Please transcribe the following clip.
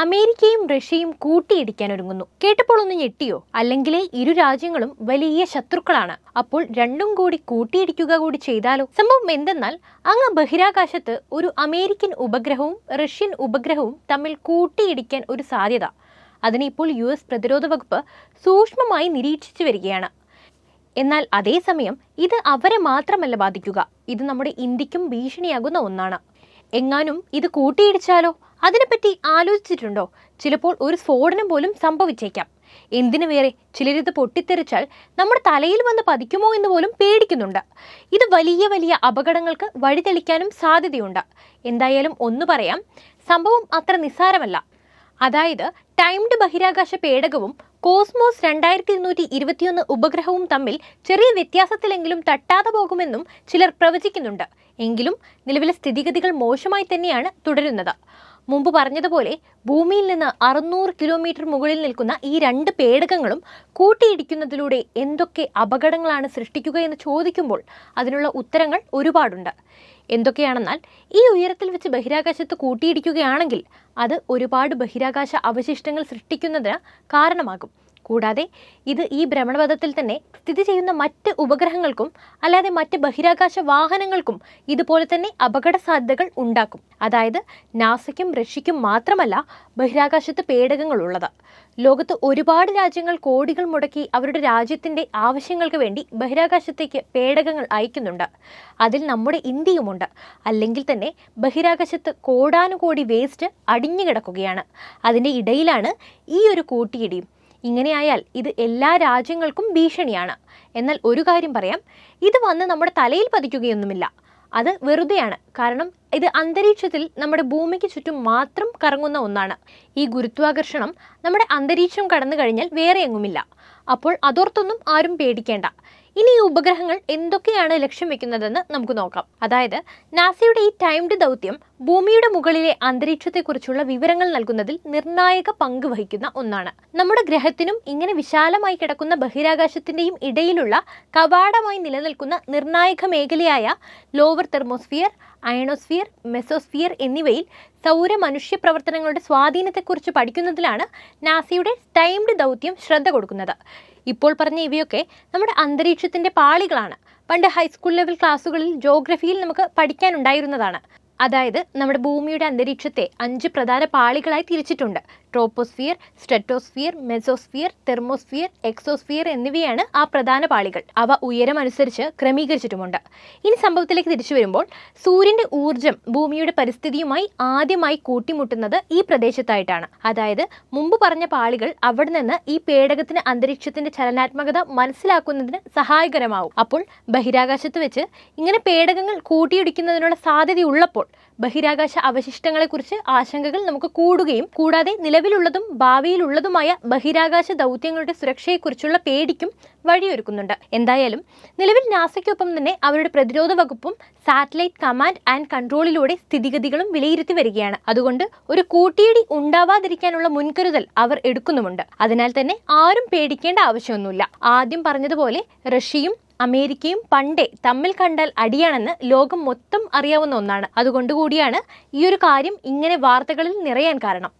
അമേരിക്കയും റഷ്യയും കൂട്ടിയിടിക്കാൻ ഒരുങ്ങുന്നു. കേട്ടപ്പോൾ ഒന്ന് ഞെട്ടിയോ? അല്ലെങ്കിൽ ഇരു രാജ്യങ്ങളും വലിയ ശത്രുക്കളാണ്. അപ്പോൾ രണ്ടും കൂടി കൂട്ടിയിടിക്കുക കൂടി ചെയ്താലോ? സംഭവം എന്തെന്നാൽ അങ്ങ് ബഹിരാകാശത്ത് ഒരു അമേരിക്കൻ ഉപഗ്രഹവും റഷ്യൻ ഉപഗ്രഹവും തമ്മിൽ കൂട്ടിയിടിക്കാൻ ഒരു സാധ്യത. അതിനെ ഇപ്പോൾ യു എസ് പ്രതിരോധ വകുപ്പ് സൂക്ഷ്മമായി നിരീക്ഷിച്ചു വരികയാണ്. എന്നാൽ അതേസമയം ഇത് അവരെ മാത്രമല്ല ബാധിക്കുക. ഇത് നമ്മുടെ ഇന്ത്യക്കും ഭീഷണിയാകുന്ന ഒന്നാണ്. എങ്ങാനും ഇത് കൂട്ടിയിടിച്ചാലോ? അതിനെപ്പറ്റി ആലോചിച്ചിട്ടുണ്ടോ? ചിലപ്പോൾ ഒരു സ്ഫോടനം പോലും സംഭവിച്ചേക്കാം. എന്തിനു വേറെ? ചിലരിത് പൊട്ടിത്തെറിച്ചാൽ നമ്മുടെ തലയിൽ വന്ന് പതിക്കുമോ എന്ന് പോലും പേടിക്കുന്നുണ്ട്. ഇത് വലിയ വലിയ അപകടങ്ങൾക്ക് വഴിതെളിക്കാനും സാധ്യതയുണ്ട്. എന്തായാലും ഒന്ന് പറയാം സംഭവം അത്ര നിസ്സാരമല്ല. അതായത് ടൈംഡ് ബഹിരാകാശ പേടകവും കോസ്മോസ് രണ്ടായിരത്തി ഇരുന്നൂറ്റി ഇരുപത്തിയൊന്ന് ഉപഗ്രഹവും തമ്മിൽ ചെറിയ വ്യത്യാസത്തിലെങ്കിലും തട്ടാതെ പോകുമെന്നും ചിലർ പ്രവചിക്കുന്നുണ്ട്. എങ്കിലും നിലവിലെ സ്ഥിതിഗതികൾ മോശമായി തന്നെയാണ് തുടരുന്നത്. മുമ്പ് പറഞ്ഞതുപോലെ ഭൂമിയിൽ നിന്ന് അറുന്നൂറ് കിലോമീറ്റർ മുകളിൽ നിൽക്കുന്ന ഈ രണ്ട് പേടകങ്ങളും കൂട്ടിയിടിക്കുന്നതിലൂടെ എന്തൊക്കെ അപകടങ്ങളാണ് സൃഷ്ടിക്കുക എന്ന് ചോദിക്കുമ്പോൾ അതിനുള്ള ഉത്തരങ്ങൾ ഒരുപാടുണ്ട്. എന്തൊക്കെയാണെന്നാൽ ഈ ഉയരത്തിൽ വെച്ച് ബഹിരാകാശത്ത് കൂട്ടിയിടിക്കുകയാണെങ്കിൽ അത് ഒരുപാട് ബഹിരാകാശ അവശിഷ്ടങ്ങൾ സൃഷ്ടിക്കുന്നതിന് കാരണമാകും. കൂടാതെ ഇത് ഈ ഭ്രമണപഥത്തിൽ തന്നെ സ്ഥിതി ചെയ്യുന്ന മറ്റ് ഉപഗ്രഹങ്ങൾക്കും അല്ലാതെ മറ്റ് ബഹിരാകാശ വാഹനങ്ങൾക്കും ഇതുപോലെ തന്നെ അപകട സാധ്യതകൾ ഉണ്ടാക്കും. അതായത് നാസയ്ക്കും റഷ്യയ്ക്കും മാത്രമല്ല ബഹിരാകാശത്ത് പേടകങ്ങൾ ഉള്ളത്. ലോകത്ത് ഒരുപാട് രാജ്യങ്ങൾ കോടികൾ മുടക്കി അവരുടെ രാജ്യത്തിന്റെ ആവശ്യങ്ങൾക്ക് വേണ്ടി ബഹിരാകാശത്തേക്ക് പേടകങ്ങൾ അയക്കുന്നുണ്ട്. അതിൽ നമ്മുടെ ഇന്ത്യയുമുണ്ട്. അല്ലെങ്കിൽ തന്നെ ബഹിരാകാശത്ത് കോടാനുകോടി വേസ്റ്റ് അടിഞ്ഞു കിടക്കുകയാണ് അതിന്റെ ഇടയിലാണ് ഈ ഒരു കൂട്ടിയിടിയും. ഇങ്ങനെയായാൽ ഇത് എല്ലാ രാജ്യങ്ങൾക്കും ഭീഷണിയാണ്. എന്നാൽ ഒരു കാര്യം പറയാം. ഇത് വന്ന് നമ്മുടെ തലയിൽ പതിക്കുകയൊന്നുമില്ല. അത് വെറുതെയാണ്. കാരണം ഇത് അന്തരീക്ഷത്തിൽ നമ്മുടെ ഭൂമിക്ക് ചുറ്റും മാത്രം കറങ്ങുന്ന ഒന്നാണ്. ഈ ഗുരുത്വാകർഷണം നമ്മുടെ അന്തരീക്ഷം കടന്നു കഴിഞ്ഞാൽ വേറെ എങ്ങുമില്ല. അപ്പോൾ അതോർത്തൊന്നും ആരും പേടിക്കേണ്ട. ഇനി ഈ ഉപഗ്രഹങ്ങൾ എന്തൊക്കെയാണ് ലക്ഷ്യം വെക്കുന്നതെന്ന് നമുക്ക് നോക്കാം. അതായത് നാസയുടെ ഈ ടൈംഡ് ദൗത്യം ഭൂമിയുടെ മുകളിലെ അന്തരീക്ഷത്തെക്കുറിച്ചുള്ള വിവരങ്ങൾ നൽകുന്നതിൽ നിർണായക പങ്ക് വഹിക്കുന്ന ഒന്നാണ്. നമ്മുടെ ഗ്രഹത്തിനും ഇങ്ങനെ വിശാലമായി കിടക്കുന്ന ബഹിരാകാശത്തിന്റെയും ഇടയിലുള്ള കവാടമായി നിലനിൽക്കുന്ന നിർണായക മേഖലയായ ലോവർ തെർമോസ്ഫിയർ അയണോസ്ഫിയർ മെസോസ്ഫിയർ എന്നിവയിൽ സൗര മനുഷ്യ പ്രവർത്തനങ്ങളുടെ സ്വാധീനത്തെക്കുറിച്ച് പഠിക്കുന്നതിലാണ് നാസയുടെ ടൈംഡ് ദൗത്യം ശ്രദ്ധ കൊടുക്കുന്നത്. ഇപ്പോൾ പറഞ്ഞ ഇവയൊക്കെ നമ്മുടെ അന്തരീക്ഷത്തിന്റെ പാളികളാണ്. പണ്ട് ഹൈസ്കൂൾ ലെവൽ ക്ലാസ്സുകളിൽ ജോഗ്രഫിയിൽ നമുക്ക് പഠിക്കാനുണ്ടായിരുന്നതാണ്. അതായത് നമ്മുടെ ഭൂമിയുടെ അന്തരീക്ഷത്തെ അഞ്ച് പ്രധാന പാളികളായി തിരിച്ചിട്ടുണ്ട്. Troposphere stratosphere mesosphere thermosphere exosphere എന്നിവയാണ് ആ പ്രധാന പാളികൾ. അവ ഉയരം അനുസരിച്ച് ക്രമീകരിച്ചിട്ടുമുണ്ട്. ഇനി സംഭവത്തിലേക്ക് തിരിച്ചു വരുമ്പോൾ സൂര്യന്റെ ഊർജം ഭൂമിയുടെ പരിസ്ഥിതിയുമായി ആദ്യമായി കൂട്ടിമുട്ടുന്നത് ഈ പ്രദേശത്തായിട്ടാണ്. അതായത് മുമ്പ് പറഞ്ഞ പാളികൾ അവിടെ നിന്ന് ഈ പേടകത്തിന് അന്തരീക്ഷത്തിന്റെ ചലനാത്മകത മനസ്സിലാക്കുന്നതിന് സഹായകരമാവും. അപ്പോൾ ബഹിരാകാശത്ത് വെച്ച് ഇങ്ങനെ പേടകങ്ങൾ കൂട്ടിയിടിക്കുന്നതിനുള്ള സാധ്യതയുള്ളപ്പോൾ ബഹിരാകാശ അവശിഷ്ടങ്ങളെക്കുറിച്ച് ആശങ്കകൾ നമുക്ക് കൂടുകയും കൂടാതെ നിലവിലുള്ളതും ഭാവിയിലുള്ളതുമായ ബഹിരാകാശ ദൗത്യങ്ങളുടെ സുരക്ഷയെക്കുറിച്ചുള്ള പേടിക്കും വഴിയൊരുക്കുന്നുണ്ട്. എന്തായാലും നിലവിൽ നാസയ്ക്കൊപ്പം തന്നെ അവരുടെ പ്രതിരോധ വകുപ്പും സാറ്റലൈറ്റ് കമാൻഡ് ആൻഡ് കൺട്രോളിലൂടെ സ്ഥിതിഗതികളും വിലയിരുത്തി വരികയാണ്. അതുകൊണ്ട് ഒരു കൂട്ടിയിടി ഉണ്ടാവാതിരിക്കാനുള്ള മുൻകരുതൽ അവർ എടുക്കുന്നുമുണ്ട്. അതിനാൽ തന്നെ ആരും പേടിക്കേണ്ട ആവശ്യമൊന്നുമില്ല. ആദ്യം പറഞ്ഞതുപോലെ റഷ്യയും അമേരിക്കയും പണ്ടേ തമ്മിൽ കണ്ടാൽ അടിയാണെന്ന് ലോകം മൊത്തം അറിയാവുന്ന ഒന്നാണ്. അതുകൊണ്ടുകൂടിയാണ് ഈ ഒരു കാര്യം ഇങ്ങനെ വാർത്തകളിൽ നിറയാൻ കാരണം.